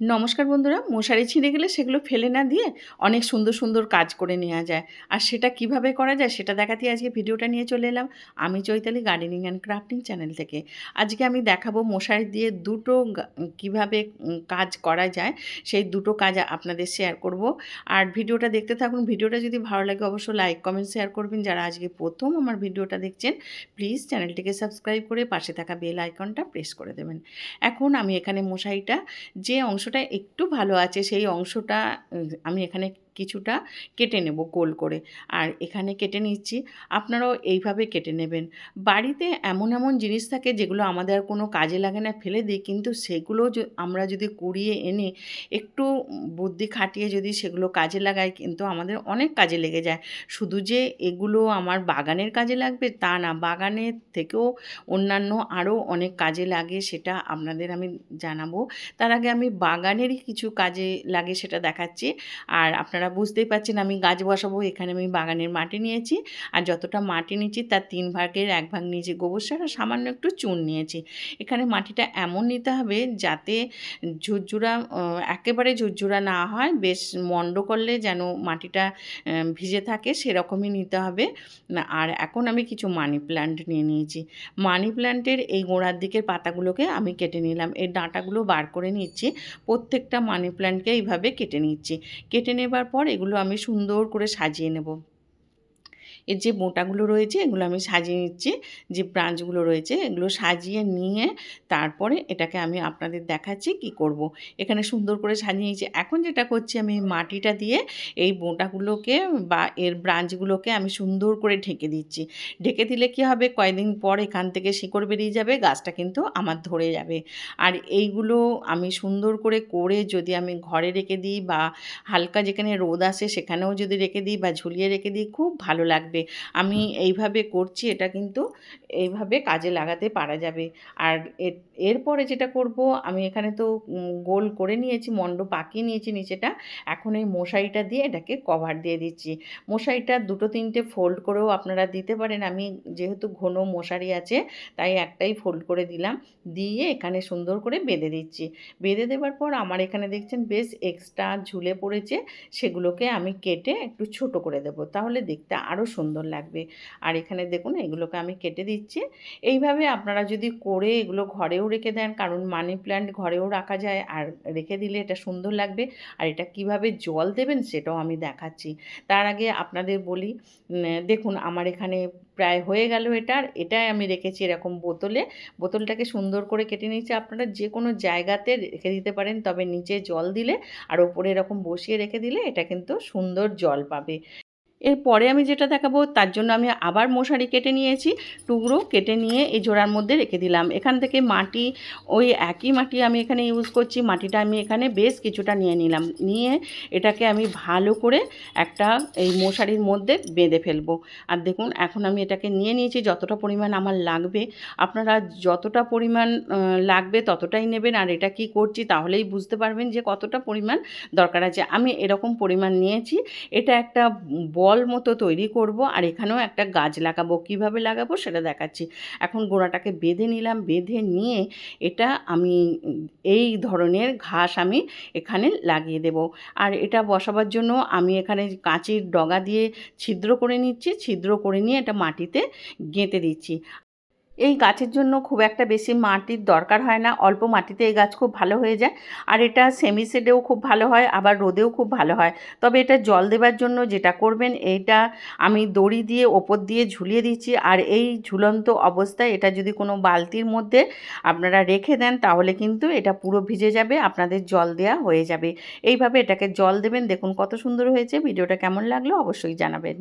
নমস্কার বন্ধুরা, মশারি ছিঁড়ে গেলে সেগুলো ফেলে না দিয়ে অনেক সুন্দর সুন্দর কাজ করে নেওয়া যায়। আর সেটা কীভাবে করা যায় সেটা দেখাতে আজকে ভিডিওটা নিয়ে চলে এলাম। আমি Chaitali gardening and crafting channel থেকে। আজকে আমি দেখাবো মশারি দিয়ে দুটো কীভাবে কাজ করা যায়, সেই দুটো কাজ আপনাদের শেয়ার করব। আর ভিডিওটা দেখতে থাকুন, ভিডিওটা যদি ভালো লাগে অবশ্যই লাইক, কমেন্ট, শেয়ার করবেন। যারা আজকে প্রথম আমার ভিডিওটা দেখছেন, প্লিজ চ্যানেলটিকে সাবস্ক্রাইব করে পাশে থাকা বেল আইকনটা প্রেস করে দেবেন। এখন আমি এখানে মশারিটা যে অংশটা একটু ভালো আছে সেই অংশটা আমি এখানে কিছুটা কেটে নেব গোল করে। আর এখানে কেটে নিচ্ছি, আপনারাও এইভাবে কেটে নেবেন। বাড়িতে এমন এমন জিনিস থাকে যেগুলো আমাদের আর কোনো কাজে লাগে না, ফেলে দিই, কিন্তু সেগুলো আমরা যদি কুড়িয়ে এনে একটু বুদ্ধি খাটিয়ে যদি সেগুলো কাজে লাগাই, কিন্তু আমাদের অনেক কাজে লেগে যায়। শুধু যে এগুলো আমার বাগানের কাজে লাগবে তা না বাগানের থেকেও অন্যান্য আরও অনেক কাজে লাগে সেটা আপনাদের আমি জানাব। তার আগে আমি বাগানেরই কিছু কাজে লাগে সেটা দেখাচ্ছি। আর আপনারা বুঝতেই পারছেন আমি গাছ বসাবো, এখানে আমি বাগানের মাটি নিয়েছি। আর যতটা মাটি নিয়েছি তার তিন ভাগের এক ভাগ নিয়েছি গোবর সার আর সামান্য একটু চুন নিয়েছি। এখানে মাটিটা এমন নিতে হবে যাতে ঝুরঝুরা একেবারে ঝুরঝুরা না হয়, বেশ মন্ড করলে যেন মাটিটা ভিজে থাকে সেরকমই নিতে হবে। আর এখন আমি কিছু মানি প্ল্যান্ট নিয়ে নিয়েছি। মানি প্ল্যান্টের এই গোড়ার দিকের পাতাগুলোকে আমি কেটে নিলাম। এর ডাঁটাগুলো বার করে নিচ্ছি। প্রত্যেকটা মানি প্ল্যান্টকে এইভাবে কেটে নিচ্ছি। কেটে নেবার পর এগুলো আমি সুন্দর করে সাজিয়ে নেব। এর যে বোঁটাগুলো রয়েছে, এগুলো আমি সাজিয়ে নিচ্ছি। যে ব্রাঞ্চগুলো রয়েছে, এগুলো সাজিয়ে নিয়ে তারপরে এটাকে আমি আপনাদের দেখাচ্ছি কি করব। এখানে সুন্দর করে সাজিয়ে নিয়েছি। এখন যেটা করছি আমি মাটিটা দিয়ে এই বোঁটাগুলোকে বা এর ব্রাঞ্চগুলোকে আমি সুন্দর করে ঢেকে দিচ্ছি। ঢেকে দিলে কি হবে? কয়েকদিন পর এখান থেকে শিকড় বেরিয়ে যাবে, গাছটা কিন্তু আমার ধরে যাবে। আর এইগুলো আমি সুন্দর করে করে যদি আমি ঘরে রেখে দিই বা হালকা যেখানে রোদ আসে সেখানেও যদি রেখে দিই বা ঝুলিয়ে রেখে দিই, খুব ভালো লাগবে। আমি এইভাবে করছি এটা কিন্তু এইভাবে কাজে লাগাতে পারা যাবে। আর এরপরে যেটা করব আমি এখানে তো গোল করে নিয়েছি মণ্ড পাকিয়ে নিয়েছি নিচেটা। এখন এই মশারিটা দিয়ে এটাকে কভার দিয়ে দিচ্ছি। মশারিটা দুটো তিনটে ফোল্ড করেও আপনারা দিতে পারেন। আমি যেহেতু ঘন মশারি আছে তাই একটাই ফোল্ড করে দিলাম। দিয়ে এখানে সুন্দর করে বেঁধে দিচ্ছি। বেঁধে দেওয়ার পর আমার এখানে দেখছেন বেশ এক্সট্রা ঝুলে পড়েছে সেগুলোকে আমি কেটে একটু ছোট করে দেব। তাহলে দেখতে আরও সুন্দর লাগবে। আর এখানে দেখুন, এগুলোকে আমি কেটে দিচ্ছি। এইভাবে আপনারা যদি করে এগুলো ঘরেও রেখে দেন, কারণ মানি প্ল্যান্ট ঘরেও রাখা যায়, আর রেখে দিলে এটা সুন্দর লাগবে। আর এটা কীভাবে জল দেবেন সেটাও আমি দেখাচ্ছি। তার আগে আপনাদের বলি দেখুন, আমার এখানে প্রায় হয়ে গেল এটার এটাই আমি রেখেছি এরকম বোতলে। বোতলটাকে সুন্দর করে কেটে নিয়েছি। আপনারা যে কোনো জায়গাতে রেখে দিতে পারেন, তবে নিচে জল দিলে, আর ওপরে এরকম বসিয়ে রেখে দিলে, এটা কিন্তু সুন্দর জল পাবে। এরপরে আমি যেটা দেখাবো, তার জন্য আমি আবার মশারি কেটে নিয়েছি। টুকরো কেটে নিয়ে এই জোড়ার মধ্যে রেখে দিলাম। এখান থেকে মাটি, ওই একই মাটি আমি এখানে ইউজ করছি। মাটিটা আমি এখানে বেশ কিছুটা নিয়ে নিলাম। নিয়ে এটাকে আমি ভালো করে একটা এই মশারির মধ্যে বেঁধে ফেলব। আর দেখুন, এখন আমি এটাকে নিয়ে নিয়েছি। যতটা পরিমাণ আমার লাগবে, আপনারা যতটা পরিমাণ লাগবে ততটাই নেবেন। আর এটা কি করছি তাহলেই বুঝতে পারবেন যে কতটা পরিমাণ দরকার আছে। আমি এরকম পরিমাণ নিয়েছি। এটা একটা বল মতো তৈরি করব আর এখানেও একটা গাছ লাগাবো। কীভাবে লাগাবো সেটা দেখাচ্ছি। এখন গোড়াটাকে বেঁধে নিলাম, বেঁধে নিয়ে এটা আমি এই ধরনের ঘাস আমি এখানে লাগিয়ে দেব। আর এটা বসাবার জন্য আমি এখানে কাঁচির ডগা দিয়ে ছিদ্র করে নিচ্ছি। ছিদ্র করে নিয়ে এটা মাটিতে গেঁথে দিচ্ছি। এই গাছের জন্য খুব একটা বেশি মাটির দরকার হয় না। অল্প মাটিতে এই গাছ খুব ভালো হয়ে যায়। আর এটা সেমি শেডেও খুব ভালো হয়, আবার রোদেও খুব ভালো হয়। তবে এটা জল দেবার জন্য যেটা করবেন, এইটা আমি দড়ি দিয়ে ওপর দিয়ে ঝুলিয়ে দিচ্ছি। আর এই ঝুলন্ত অবস্থায় এটা যদি কোনো বালতির মধ্যে আপনারা রেখে দেন, তাহলে কিন্তু এটা পুরো ভিজে যাবে, আপনাদের জল দেওয়া হয়ে যাবে। এইভাবে এটাকে জল দেবেন। দেখুন কত সুন্দর হয়েছে। ভিডিওটা কেমন লাগল অবশ্যই জানাবেন।